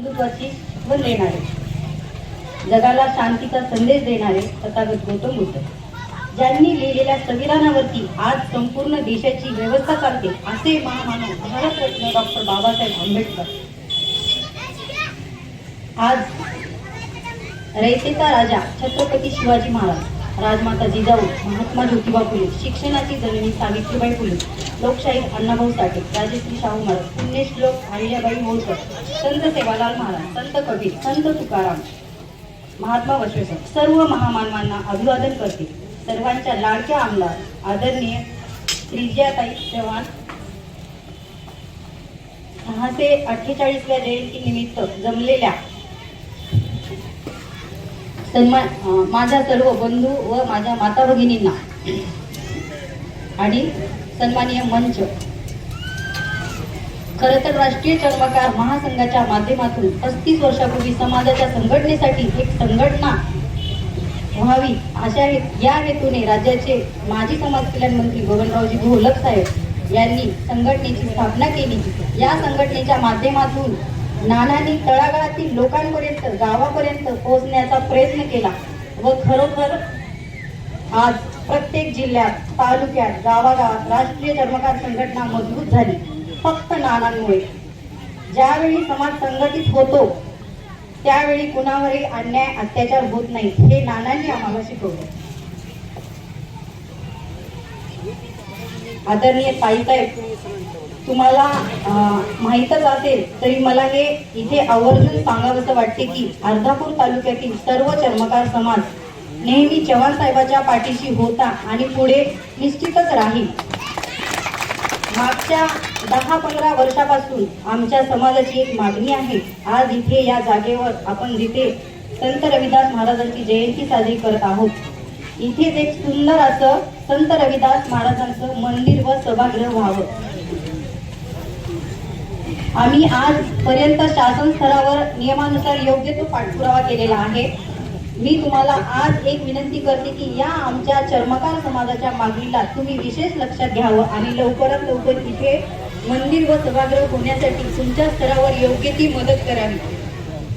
हिंदुत्वाची one देणारे. जगाला शांतीचा संदेश देणारे तथागत गौतम बुद्ध. ज्यांनी लिहिलेल्या संविधानावरती आज संपूर्ण देशाची व्यवस्था चालते असे महामानव भारतरत्न डॉक्टर बाबासाहेब आंबेडकर. आज रयतेचा राजा छत्रपती शिवाजी महाराज. राजमाता जिजाऊ महात्मा ज्योतिबा फुले शिक्षणाची जननी सावित्रीबाई फुले लोकशाही अण्णाभाऊ साठे राजश्री शाहू महाराज पुण्यश्लोक अहिल्याबाई होळकर संत सेवालाल महाराज संत कबीर संत तुकाराम महात्मा बसवेश्वर सर्व महामानवांना अभिवादन करते. सर्वांच्या लाडक्या आमदार आदरणीय श्रीजयाताई चव्हाण सहाशे अठ्ठेचाळीसव्या जयंतीनिमित्त जमलेल्या तर अं, माझ्या सर्व बंधू व माझ्या माता भगिनींना आणि सन्माननीय मंच खर तर राष्ट्रीय चर्मकार महासंघाच्या माध्यमातून पस्तीस वर्षापूर्वी समाजाच्या संघटनेसाठी एक संघटना व्हावी अशा हे- या हेतूने राज्याचे माजी समाज कल्याण मंत्री बबनरावजी घोलक साहेब यांनी संघटनेची स्थापना केली. या संघटनेच्या माध्यमातून नानांनी तळागाळातील लोकांपर्यंत गावापर्यंत पोहोचण्याचा प्रयत्न केला व खरोखर आज प्रत्येक जिल्ह्यात तालुक्यात गावागावात राष्ट्रीय चर्मकार संघटना मजबूत झाली फक्त नानांमुळे. ज्यावेळी समाज संघटित होतो त्यावेळी कुणावरही अन्याय अत्याचार होत नाही हे नानांनी आम्हाला शिकवलं. आदरणीय ताईसाहेब तुम्हाला माहीतच असेल तरी मला हे इथे आवर्जून सांगावंसं वाटते की अर्धापूर तालुक्यातील सर्व चर्मकार समाज नेहमी चव्हाण साहेबाच्या पाठीशी होता आणि पुढे निश्चितच राहील. मागच्या दहा पंधरा वर्षापासून आमच्या समाजाची एक मागणी आहे. आज इथे या जागेवर आपण जिथे संत रविदास महाराजांची जयंती साजरी करत आहोत इथेच एक सुंदर असं संत रविदास महाराजांचं मंदिर व सभागृह व्हावं. आम्ही आजपर्यंत शासन स्तरावर नियमानुसार योग्य तो पाठपुरावा केलेला आहे. मी तुम्हाला आज एक विनंती करते की या आमच्या चर्मकार समाजाच्या मागणीला तुम्ही विशेष लक्षात घ्यावं आणि लवकरात लवकर इथे मंदिर व सभागृह होण्यासाठी तुमच्या स्तरावर योग्य ती मदत करावी.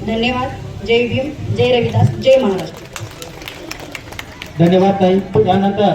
धन्यवाद. जय भीम. जय रविदास. जय महाराष्ट्र. धन्यवाद ताई. त्यानंतर